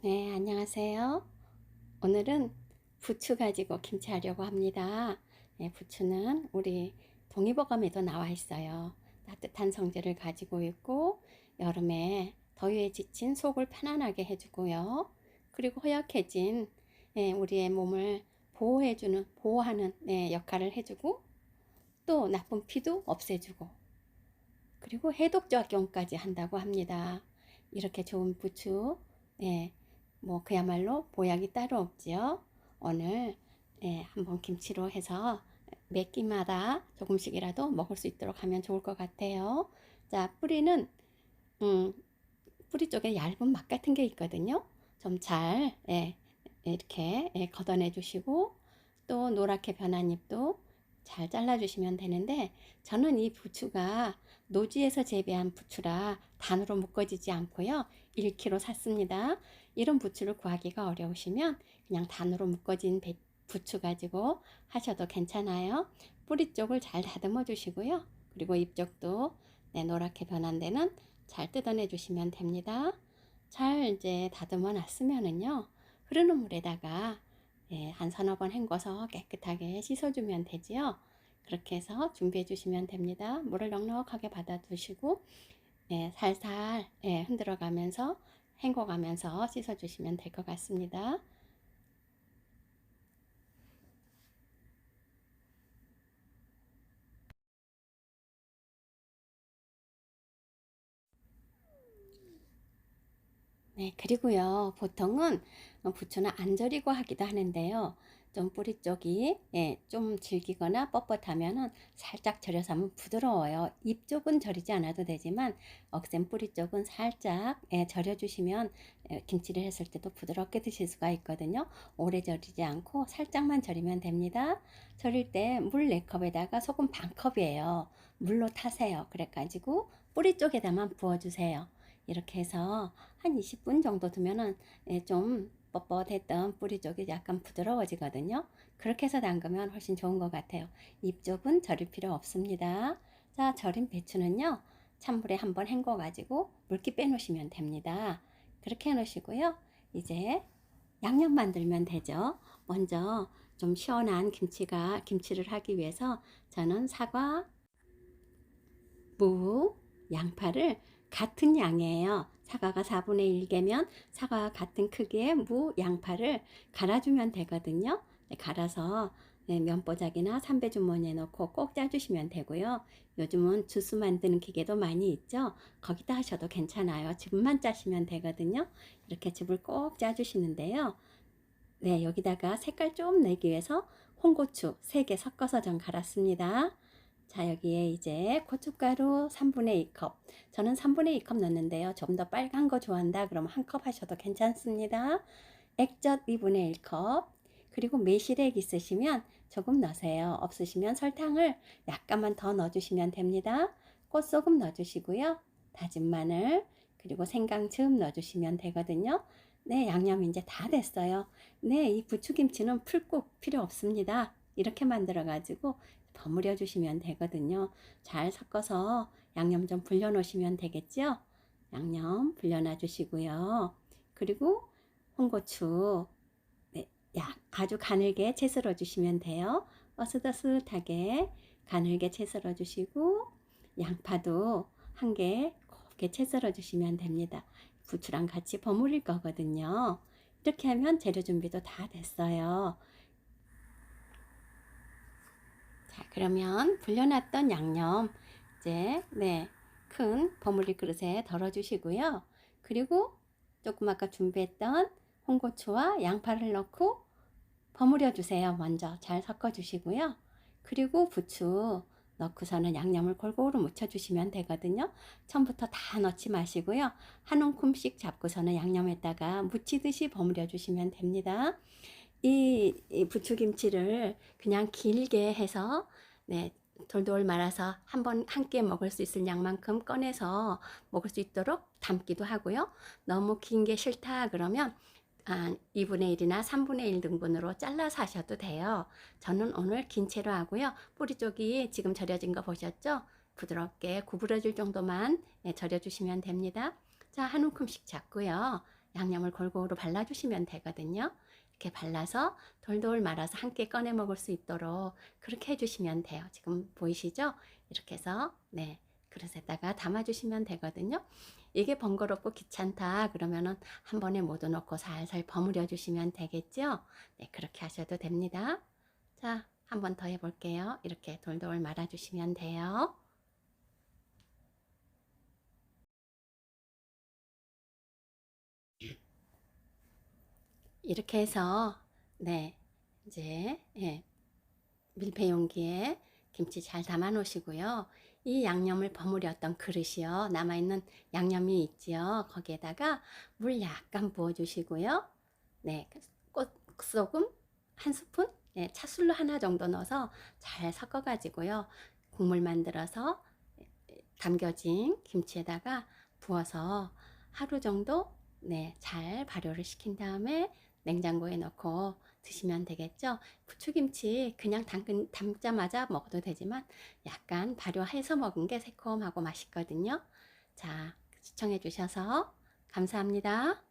네, 안녕하세요. 오늘은 부추 가지고 김치 하려고 합니다. 네, 부추는 우리 동의보감에도 나와 있어요. 따뜻한 성질을 가지고 있고 여름에 더위에 지친 속을 편안하게 해주고요. 그리고 허약해진 네, 우리의 몸을 보호해주는 보호하는 네, 역할을 해주고 또 나쁜 피도 없애주고 그리고 해독 작용까지 한다고 합니다. 이렇게 좋은 부추 네, 뭐 그야말로 보약이 따로 없지요. 오늘 예, 한번 김치로 해서 몇 끼마다 조금씩이라도 먹을 수 있도록 하면 좋을 것 같아요. 자, 뿌리는 음, 뿌리 쪽에 얇은 막 같은 게 있거든요. 좀잘 예, 이렇게 예, 걷어내 주시고 또 노랗게 변한 잎도 잘 잘라 주시면 되는데 저는 이 부추가 노지에서 재배한 부추라 단으로 묶어지지 않고요. 1kg 샀습니다. 이런 부추를 구하기가 어려우시면 그냥 단으로 묶어진 배- 부추 가지고 하셔도 괜찮아요. 뿌리 쪽을 잘 다듬어 주시고요. 그리고 잎 쪽도 네, 노랗게 변한 데는 잘 뜯어내 주시면 됩니다. 잘 이제 다듬어 놨으면은요. 흐르는 물에다가 예, 한 서너 번 헹궈서 깨끗하게 씻어주면 되지요. 그렇게 해서 준비해 주시면 됩니다. 물을 넉넉하게 받아 두시고 예, 살살 예, 흔들어 가면서 헹궈 가면서 씻어 주시면 될 것 같습니다. 네, 그리고요, 보통은 어, 부추는 안 절이고 하기도 하는데요. 좀 뿌리 쪽이 예, 좀 질기거나 뻣뻣하면은 살짝 절여서 하면 부드러워요. 잎 쪽은 절이지 않아도 되지만 억센 뿌리 쪽은 살짝 예, 절여주시면 예, 김치를 했을 때도 부드럽게 드실 수가 있거든요. 오래 절이지 않고 살짝만 절이면 됩니다. 절일 때 물 4컵에다가 소금 반 컵이에요. 물로 타세요. 그래가지고 뿌리 쪽에다만 부어주세요. 이렇게 해서 한 20분 정도 두면은 예, 좀 뻣뻣했던 뿌리 쪽이 약간 부드러워지거든요. 그렇게 해서 담그면 훨씬 좋은 것 같아요. 잎 쪽은 절일 필요 없습니다. 자, 절인 배추는요. 찬물에 한번 헹궈 가지고 물기 빼놓으시면 됩니다. 그렇게 해 놓으시고요. 이제 양념 만들면 되죠. 먼저 좀 시원한 김치가 김치를 하기 위해서 저는 사과, 무, 양파를 같은 양이에요. 사과가 4분의 1개면 사과와 같은 크기의 무, 양파를 갈아주면 되거든요. 네, 갈아서 네, 면보자기나 삼배 주머니에 넣고 꼭 짜주시면 되고요. 요즘은 주스 만드는 기계도 많이 있죠. 거기다 하셔도 괜찮아요. 즙만 짜시면 되거든요. 이렇게 즙을 꼭 짜주시는데요. 네, 여기다가 색깔 좀 내기 위해서 홍고추 3개 섞어서 전 갈았습니다. 자, 여기에 이제 고춧가루 3분의 2컵. 저는 3분의 2컵 넣는데요. 좀 더 빨간 거 좋아한다. 그러면 한 컵 하셔도 괜찮습니다. 액젓 2분의 1컵. 그리고 매실액 있으시면 조금 넣으세요. 없으시면 설탕을 약간만 더 넣어주시면 됩니다. 꽃소금 넣어주시고요. 다진 마늘, 그리고 생강즙 넣어주시면 되거든요. 네, 양념 이제 다 됐어요. 네, 이 부추김치는 풀국 필요 없습니다. 이렇게 만들어 가지고 버무려 주시면 되거든요. 잘 섞어서 양념 좀 불려 놓으시면 되겠죠? 양념 불려놔 주시고요. 그리고 홍고추 네, 야, 아주 가늘게 채 썰어 주시면 돼요. 어슷어슷하게 가늘게 채 썰어 주시고 양파도 한 개 곱게 채 썰어 주시면 됩니다. 부추랑 같이 버무릴 거거든요. 이렇게 하면 재료 준비도 다 됐어요. 자, 그러면 불려놨던 양념 이제 네, 큰 버무릴 그릇에 덜어 주시고요. 그리고 조금 아까 준비했던 홍고추와 양파를 넣고 버무려 주세요. 먼저 잘 섞어 주시고요. 그리고 부추 넣고서는 양념을 골고루 묻혀 주시면 되거든요. 처음부터 다 넣지 마시고요. 한 움큼씩 잡고서는 양념에다가 묻히듯이 버무려 주시면 됩니다. 이, 이 부추김치를 그냥 길게 해서 네, 돌돌 말아서 한번한끼 먹을 수 있을 양만큼 꺼내서 먹을 수 있도록 담기도 하고요. 너무 긴 게 싫다 그러면 한 2분의 1이나 3분의 1 등분으로 잘라서 하셔도 돼요. 저는 오늘 긴 채로 하고요. 뿌리 쪽이 지금 절여진 거 보셨죠? 부드럽게 구부러질 정도만 예, 절여주시면 됩니다. 자, 한 움큼씩 잡고요. 양념을 골고루 발라주시면 되거든요. 이렇게 발라서 돌돌 말아서 함께 꺼내 먹을 수 있도록 그렇게 해주시면 돼요. 지금 보이시죠? 이렇게 해서 네 그릇에다가 담아주시면 되거든요. 이게 번거롭고 귀찮다 그러면은 한 번에 모두 넣고 살살 버무려 주시면 되겠죠? 네 그렇게 하셔도 됩니다. 자, 한 번 더 해볼게요. 이렇게 돌돌 말아주시면 돼요. 이렇게 해서 네 이제 예, 밀폐 용기에 김치 잘 담아 놓으시고요. 이 양념을 버무렸던 그릇이요. 남아있는 양념이 있지요. 거기에다가 물 약간 부어 주시고요. 네, 꽃 소금 한 스푼, 네, 차술로 하나 정도 넣어서 잘 섞어 가지고요. 국물 만들어서 담겨진 김치에다가 부어서 하루 정도 네, 잘 발효를 시킨 다음에 냉장고에 넣고 드시면 되겠죠. 부추김치 그냥 담근, 담자마자 먹어도 되지만 약간 발효해서 먹은 게 새콤하고 맛있거든요. 자, 시청해 주셔서 감사합니다.